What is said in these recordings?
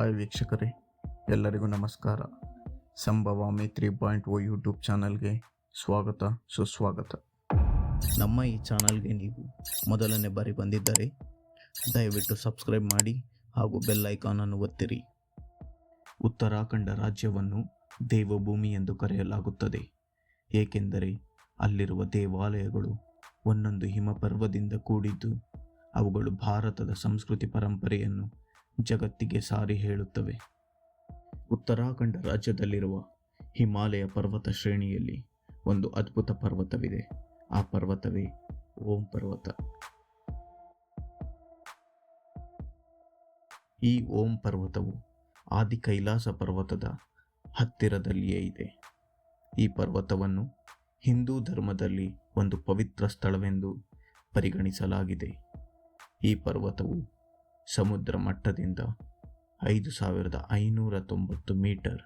ವೀಕ್ಷಕರೇ, ಎಲ್ಲರಿಗೂ ನಮಸ್ಕಾರ. ಸಂಭವಾಮಿ ತ್ರೀ ಪಾಯಿಂಟ್ ಓ ಯೂಟ್ಯೂಬ್ ಚಾನಲ್ಗೆ ಸ್ವಾಗತ, ಸುಸ್ವಾಗತ. ನಮ್ಮ ಈ ಚಾನಲ್ಗೆ ನೀವು ಮೊದಲನೇ ಬಾರಿ ಬಂದಿದ್ದರೆ, ದಯವಿಟ್ಟು ಸಬ್ಸ್ಕ್ರೈಬ್ ಮಾಡಿ ಹಾಗೂ ಬೆಲ್ ಐಕಾನನ್ನು ಒತ್ತಿರಿ. ಉತ್ತರಾಖಂಡ ರಾಜ್ಯವನ್ನು ದೇವಭೂಮಿ ಎಂದು ಕರೆಯಲಾಗುತ್ತದೆ. ಏಕೆಂದರೆ ಅಲ್ಲಿರುವ ದೇವಾಲಯಗಳು ಒಂದೊಂದು ಹಿಮಪರ್ವದಿಂದ ಕೂಡಿದ್ದು, ಅವುಗಳು ಭಾರತದ ಸಂಸ್ಕೃತಿ ಪರಂಪರೆಯನ್ನು ಜಗತ್ತಿಗೆ ಸಾರಿ ಹೇಳುತ್ತವೆ. ಉತ್ತರಾಖಂಡ ರಾಜ್ಯದಲ್ಲಿರುವ ಹಿಮಾಲಯ ಪರ್ವತ ಶ್ರೇಣಿಯಲ್ಲಿ ಒಂದು ಅದ್ಭುತ ಪರ್ವತವಿದೆ. ಆ ಪರ್ವತವೇ ಓಂ ಪರ್ವತ. ಈ ಓಂ ಪರ್ವತವು ಆದಿ ಕೈಲಾಸ ಪರ್ವತದ ಹತ್ತಿರದಲ್ಲಿಯೇ ಇದೆ. ಈ ಪರ್ವತವನ್ನು ಹಿಂದೂ ಧರ್ಮದಲ್ಲಿ ಒಂದು ಪವಿತ್ರ ಸ್ಥಳವೆಂದು ಪರಿಗಣಿಸಲಾಗಿದೆ. ಈ ಪರ್ವತವು ಸಮುದ್ರ ಮಟ್ಟದಿಂದ ಐದು ಸಾವಿರದ ಐನೂರ ತೊಂಬತ್ತು ಮೀಟರ್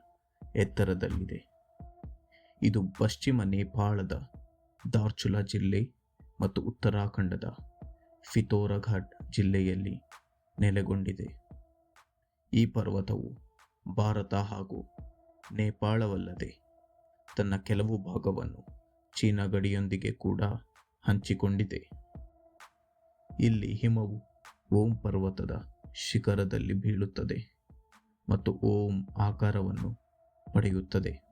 ಎತ್ತರದಲ್ಲಿದೆ. ಇದು ಪಶ್ಚಿಮ ನೇಪಾಳದ ದಾರ್ಚುಲಾ ಜಿಲ್ಲೆ ಮತ್ತು ಉತ್ತರಾಖಂಡದ ಫಿತೋರಘಾಟ್ ಜಿಲ್ಲೆಯಲ್ಲಿ ನೆಲೆಗೊಂಡಿದೆ. ಈ ಪರ್ವತವು ಭಾರತ ಹಾಗೂ ನೇಪಾಳವಲ್ಲದೆ ತನ್ನ ಕೆಲವು ಭಾಗವನ್ನು ಚೀನಾ ಗಡಿಯೊಂದಿಗೆ ಕೂಡ ಹಂಚಿಕೊಂಡಿದೆ. ಇಲ್ಲಿ ಹಿಮವು ಓಂ ಪರ್ವತದ ಶಿಖರದಲ್ಲಿ ಬೀಳುತ್ತದೆ ಮತ್ತು ಓಂ ಆಕಾರವನ್ನು ಪಡೆಯುತ್ತದೆ.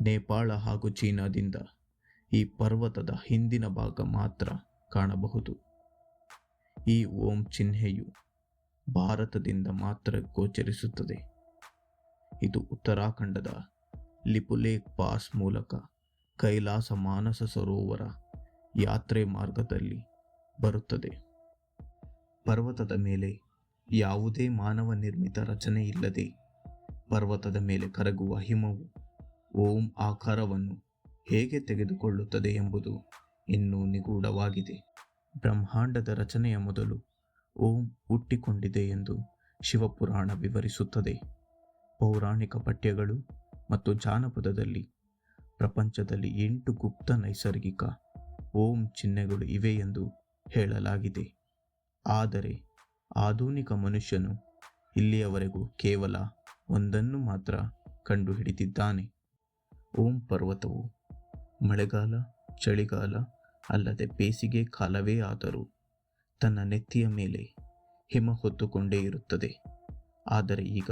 ನೇಪಾಳ ಹಾಗೂ ಚೀನಾದಿಂದ ಈ ಪರ್ವತದ ಹಿಂದಿನ ಭಾಗ ಮಾತ್ರ ಕಾಣಬಹುದು. ಈ ಓಂ ಚಿಹ್ನೆಯು ಭಾರತದಿಂದ ಮಾತ್ರ ಗೋಚರಿಸುತ್ತದೆ. ಇದು ಉತ್ತರಾಖಂಡದ ಲಿಪುಲೇಕ್ ಪಾಸ್ ಮೂಲಕ ಕೈಲಾಸ ಮಾನಸ ಸರೋವರ ಯಾತ್ರೆ ಮಾರ್ಗದಲ್ಲಿ ಬರುತ್ತದೆ. ಪರ್ವತದ ಮೇಲೆ ಯಾವುದೇ ಮಾನವ ನಿರ್ಮಿತ ರಚನೆ ಇಲ್ಲದೆ ಪರ್ವತದ ಮೇಲೆ ಕರಗುವ ಹಿಮವು ಓಂ ಆಕಾರವನ್ನು ಹೇಗೆ ತೆಗೆದುಕೊಳ್ಳುತ್ತದೆ ಎಂಬುದು ಇನ್ನೂ ನಿಗೂಢವಾಗಿದೆ. ಬ್ರಹ್ಮಾಂಡದ ರಚನೆಯ ಮೊದಲು ಓಂ ಹುಟ್ಟಿಕೊಂಡಿದೆ ಎಂದು ಶಿವಪುರಾಣ ವಿವರಿಸುತ್ತದೆ. ಪೌರಾಣಿಕ ಪಠ್ಯಗಳು ಮತ್ತು ಜಾನಪದದಲ್ಲಿ ಪ್ರಪಂಚದಲ್ಲಿ ಎಂಟು ಗುಪ್ತ ನೈಸರ್ಗಿಕ ಓಂ ಚಿಹ್ನೆಗಳು ಇವೆ ಎಂದು ಹೇಳಲಾಗಿದೆ. ಆದರೆ ಆಧುನಿಕ ಮನುಷ್ಯನು ಇಲ್ಲಿಯವರೆಗೂ ಕೇವಲ ಒಂದನ್ನು ಮಾತ್ರ ಕಂಡುಹಿಡಿದಿದ್ದಾನೆ. ಓಂ ಪರ್ವತವು ಮಳೆಗಾಲ, ಚಳಿಗಾಲ ಅಲ್ಲದೆ ಬೇಸಿಗೆ ಕಾಲವೇ ಆದರೂ ತನ್ನ ನೆತ್ತಿಯ ಮೇಲೆ ಹಿಮ ಹೊತ್ತುಕೊಂಡೇ ಇರುತ್ತದೆ. ಆದರೆ ಈಗ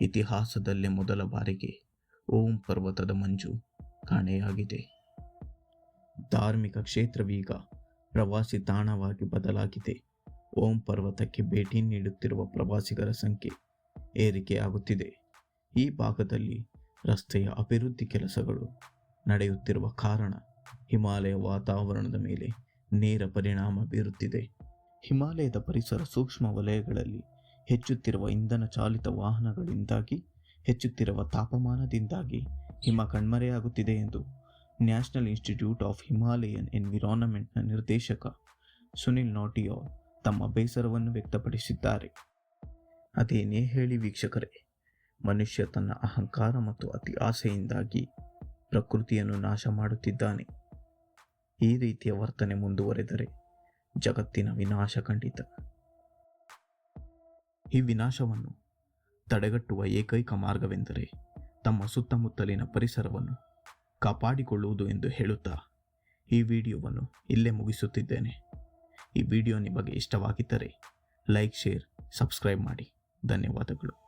ಇತಿಹಾಸದಲ್ಲೇ ಮೊದಲ ಬಾರಿಗೆ ಓಂ ಪರ್ವತದ ಮಂಜು ಕಾಣೆಯಾಗಿದೆ. ಧಾರ್ಮಿಕ ಕ್ಷೇತ್ರವೀಗ ಪ್ರವಾಸಿ ತಾಣವಾಗಿ ಬದಲಾಗಿದೆ. ಓಂ ಪರ್ವತಕ್ಕೆ ಭೇಟಿ ನೀಡುತ್ತಿರುವ ಪ್ರವಾಸಿಗರ ಸಂಖ್ಯೆ ಏರಿಕೆಯಾಗುತ್ತಿದೆ ಈ ಭಾಗದಲ್ಲಿ ರಸ್ತೆಯ ಅಭಿವೃದ್ಧಿ ಕೆಲಸಗಳು ನಡೆಯುತ್ತಿರುವ ಕಾರಣ ಹಿಮಾಲಯ ವಾತಾವರಣದ ಮೇಲೆ ನೇರ ಪರಿಣಾಮ ಬೀರುತ್ತಿದೆ. ಹಿಮಾಲಯದ ಪರಿಸರ ಸೂಕ್ಷ್ಮ ವಲಯಗಳಲ್ಲಿ ಹೆಚ್ಚುತ್ತಿರುವ ಇಂಧನ ಚಾಲಿತ ವಾಹನಗಳಿಂದಾಗಿ, ಹೆಚ್ಚುತ್ತಿರುವ ತಾಪಮಾನದಿಂದಾಗಿ ಹಿಮ ಕಣ್ಮರೆಯಾಗುತ್ತಿದೆ ಎಂದು ನ್ಯಾಷನಲ್ ಇನ್ಸ್ಟಿಟ್ಯೂಟ್ ಆಫ್ ಹಿಮಾಲಯನ್ ಎನ್ವಿರಾನ್ಮೆಂಟ್ನ ನಿರ್ದೇಶಕ ಸುನಿಲ್ ನಾಟಿಯೋ ತಮ್ಮ ಬೇಸರವನ್ನು ವ್ಯಕ್ತಪಡಿಸಿದ್ದಾರೆ. ಅದೇನೇ ಹೇಳಿ ವೀಕ್ಷಕರೇ, ಮನುಷ್ಯ ತನ್ನ ಅಹಂಕಾರ ಮತ್ತು ಅತಿ ಆಸೆಯಿಂದಾಗಿ ಪ್ರಕೃತಿಯನ್ನು ನಾಶ ಮಾಡುತ್ತಿದ್ದಾನೆ. ಈ ರೀತಿಯ ವರ್ತನೆ ಮುಂದುವರೆದರೆ ಜಗತ್ತಿನ ವಿನಾಶ ಖಂಡಿತ. ಈ ವಿನಾಶವನ್ನು ತಡೆಗಟ್ಟುವ ಏಕೈಕ ಮಾರ್ಗವೆಂದರೆ ತಮ್ಮ ಸುತ್ತಮುತ್ತಲಿನ ಪರಿಸರವನ್ನು ಕಾಪಾಡಿಕೊಳ್ಳುವುದು ಎಂದು ಹೇಳುತ್ತಾ ಈ ವಿಡಿಯೋವನ್ನು ಇಲ್ಲೇ ಮುಗಿಸುತ್ತಿದ್ದೇನೆ. ಈ ವಿಡಿಯೋ ನಿಮಗೆ ಇಷ್ಟವಾಗಿದ್ದರೆ ಲೈಕ್ ಶೇರ್ ಸಬ್ಸ್ಕ್ರೈಬ್ ಮಾಡಿ. ಧನ್ಯವಾದಗಳು.